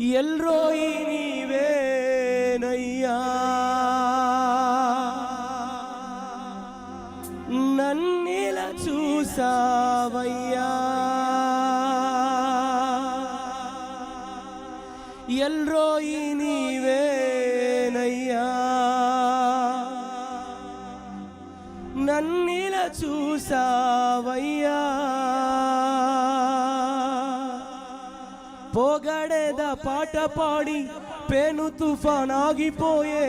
El Roi నీవేనయ్యా. నన్నిల చూసావయ్యా. El Roi నీవేనయ్యా. నన్నిల చూసావయ్యా. పోగడేద పాట పాడి పెను తుఫాన్ ఆగిపోయే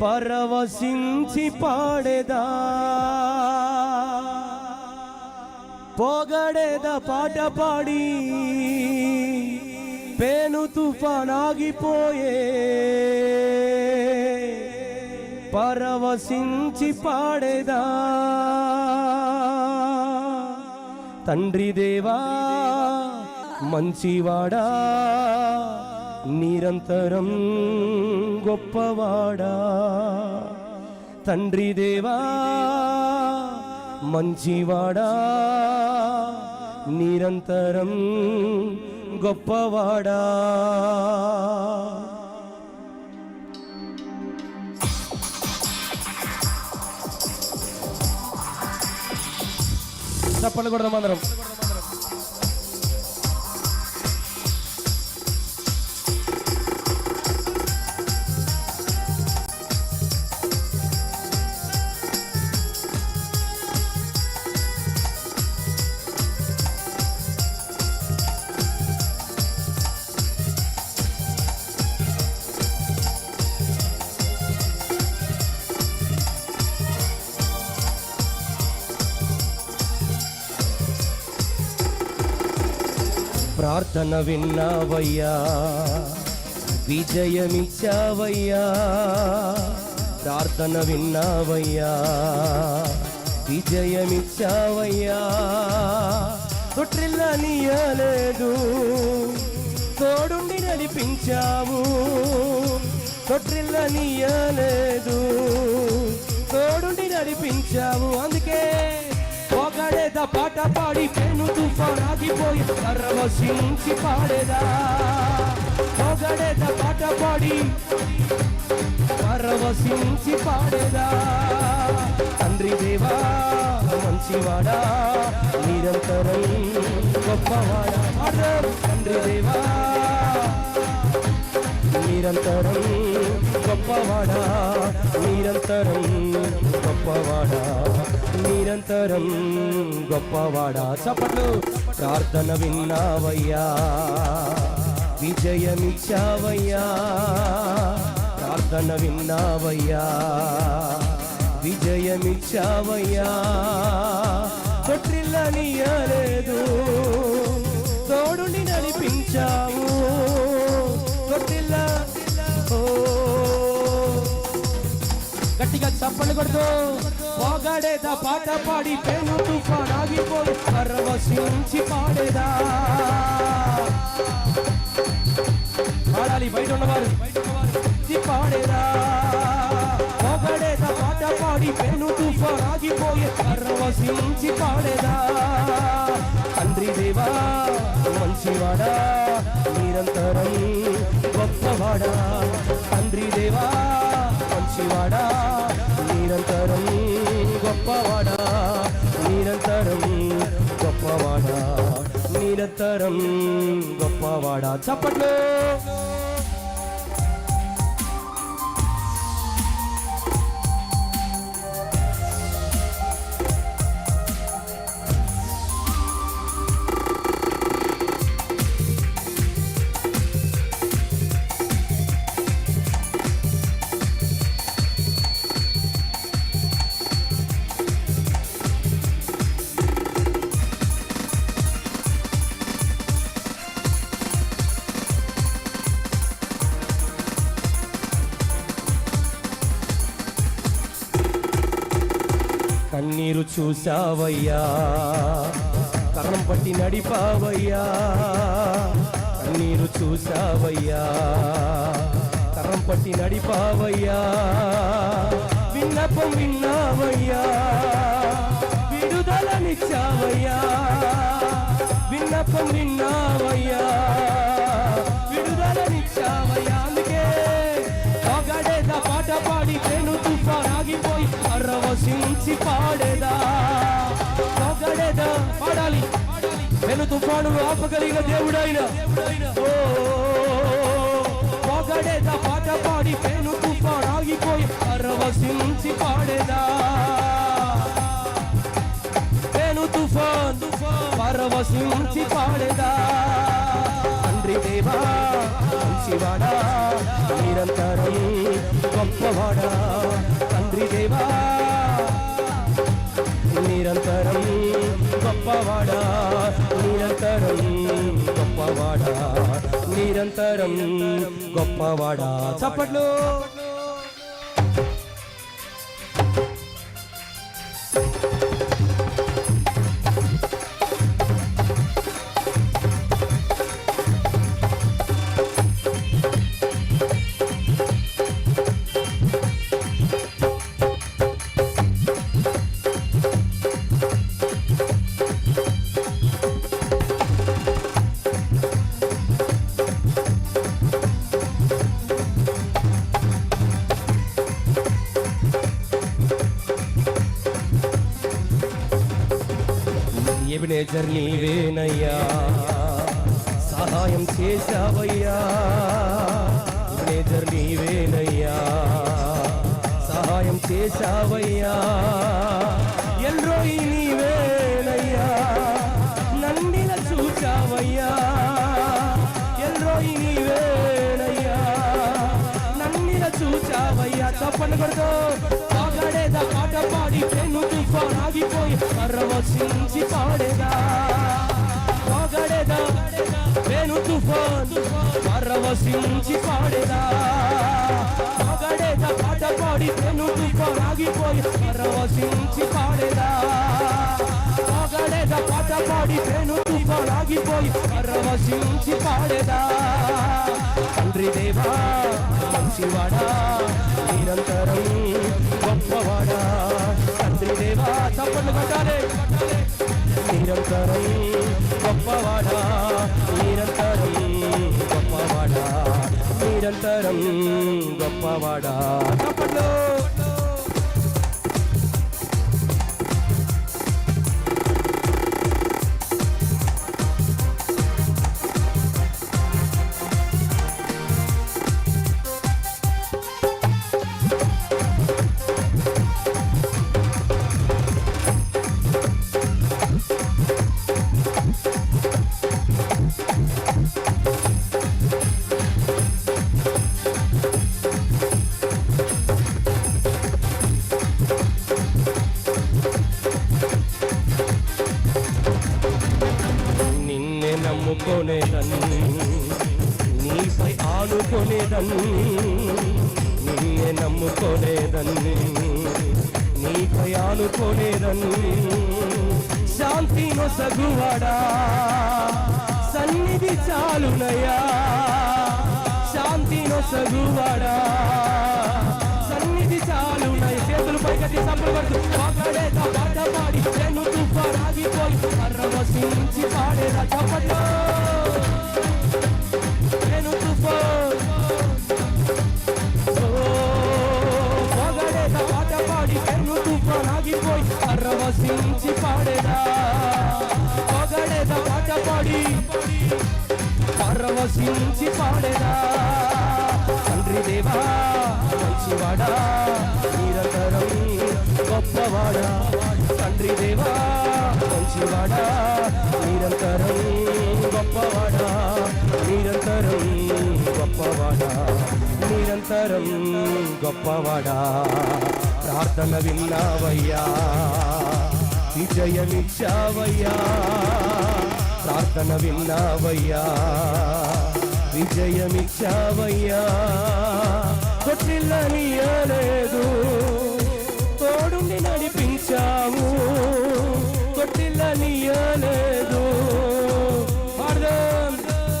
పరవశించి పాడేదా. పోగడేద పాట పాడి పేను తుఫాన్ ఆగిపోయే పరవశించి పాడేదా. తండ్రి దేవా మంచివాడా? నిరంతరం గొప్పవాడా? తండ్రి దేవా మంచివాడా? నిరంతరం గొప్పవాడా? చప్పలు కూడా మందరం ప్రార్థన విన్నావయ్యా. విజయమిచ్చావయ్యా. ప్రార్థన విన్నావయ్యా. విజయమిచ్చావయ్యా. తొట్టిల్ల నీయలేదు తోడుండి నడిపించావు. తొట్టిల్ల నీయలేదు తోడుండి నడిపించావు. అందుకే ఒకడేద పాట పాడి పెను తుఫాన్ ఆగిపోయి పరవశించి పాడేదా. పొగడేద పాట పాడి పరవశించి పాడేదా. తండ్రి దేవా మంచివాడా నిరంతరం గొప్పవాడా. తండ్రి దేవా. నిరంతరం గొప్పవాడా నిరంతరం గొప్పవాడా నిరంతరం గొప్పవాడా. చప్పట్లు ప్రార్థన విన్నావయ్యా విజయమిచ్చావయ్యా ప్రార్థన విన్నావయ్యా విజయమిచ్చావయ్యా. తొట్టిల్ల నీయలేదు తోడుని నడిపించావు. గట్టిగా చప్పలు కొడుతూ పోగాడేదా పాట పాడి పేను తుఫాన్ ఆగిపోయి పరవశించి పాడేదా? పాడాలి బయట ఉన్నవారు పాడేదా? పోగాడేదా పాట పాడి పేను తుఫాన్ ఆగిపోయి పరవశించి పాడేదా? తండ్రి దేవా మంచివాడా నిరంతరం గొప్పవాడా నిరంతరం గొప్పవాడ చప్పట్లు. కన్నీరు చూసావయ్యా కరణం పట్టి నడిపావయ్యా. కన్నీరు చూసావయ్యా కరణం పట్టి నడిపావయ్యా. విన్నపం విన్నావయ్యా. విడుదలనిచ్చావయ్యా. విన్నపం విన్నావయ్యా. తుఫాను ఆపగలిగిన దేవుడైన. పొగడేదా పాట పాడి పేను తుఫాన్ ఆగిపోయి పరవశించి పాడేదా. పేను తుఫాన్ పరవశించి పాడేదా. తండ్రి దేవా మంచివాడా నిరంతరం గొప్పవాడా. తండ్రి దేవా నిరంతరం గొప్పవాడా? నిరంతరం గొప్పవాడా? నిరంతరం గొప్పవాడా? చప్పట్లు. Thank you. మేజర్ నీవేనయ్యా. సహాయం చేశావయ్యా. మేజర్ నీవేనయ్యా. సహాయం చేశావయ్యా. ఆగిపోయి పరవశించి పాడేదా? వేణు తుఫాన్ పరవశించి పాడేదా? పాగాడేదా పాట పాడి వేణు తుఫాన్ ఆగిపోయి పరవశించి పాడేదా? పాగాడేదా పాట పాడి వేణు తుఫాన్ ఆగిపోయి పరవశించి పాడేదా? తండ్రి దేవా మంచివాడా నిరంతరం తప్పట్లు నిరంతరం గొప్పవాడా నిరంతరం గొప్పవాడా నిరంతరం గొప్పవాడా. నీయే నమ్ముకోలేదని నమ్ముకోనేదన్ని నీపై ఆనుకోనేదన్ని శాంతి నొసగువాడా. సన్నిధి చాలునయా శాంతి నొసగువాడా. సన్నిధి చాలునయ చేతులు పైకటి సబ్బులు పడుతూ పాట పాడి. నేను తుఫాన్ ఆగిపోయి. పరవశించి పాడేదా చప్పట్లో. పరవశించి పాడేదా? పొగడేదా పాట పరవశించి పాడేదా? తండ్రి దేవా మంచివాడా? నిరంతరం గొప్పవాడా? తండ్రి దేవా మంచివాడా? నిరంతరం గొప్పవాడా? నిరంతరం గొప్పవాడా? నిరంతరం గొప్పవాడా? ప్రార్థన విన్నావయ్యా. విజయమిచ్చావయ్యా. ప్రార్థన విన్నావయ్యా. విజయమిచ్చావయ్యా. కొట్టిల్లనియలేదు తోడుండి నడిపించావు. కొట్టిల్లనియలేదు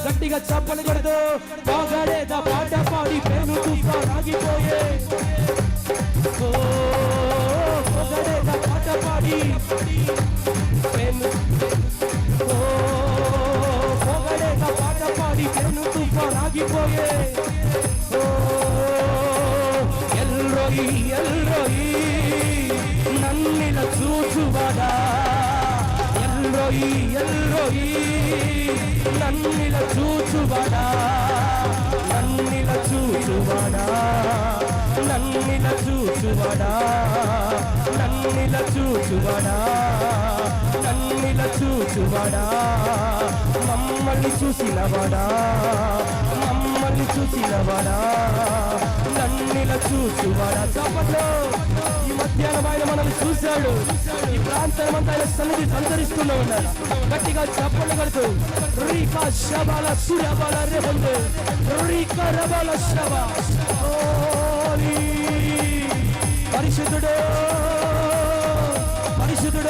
గట్టిగా చప్పలు కొడదు బాగాలేదా? పాట పాడి పేరు తుఫాన్ ఆగిపోయే ఆగిపోయే ఓ ఎల్రోయి ఎల్రోయి. నన్నిల చూచువాడా? El Roi El Roi. నన్నిల చూచువాడా? నన్నిల చూచువాడా? నన్నిల చూచువాడా? నన్నిల చూచువాడా నన్నిల చూచువాడా మమ్మల్ని చూసినవాడా మమ్మల్ని చూసినవాడా నన్నిల చూచువాడా. చప్పట్లో! ఈ మధ్యాహ్నం ఆయన మనల్ని చూశాడు. ఈ ప్రాంతం అంతా ఆయన సన్నిధి సంతరిస్తూనే ఉన్నారు గట్టిగా చప్పట్లు కడుతూ రీకా శబాల సురబాల రేహందు రీకా రబాల శబ పరిశుద్ధుడు.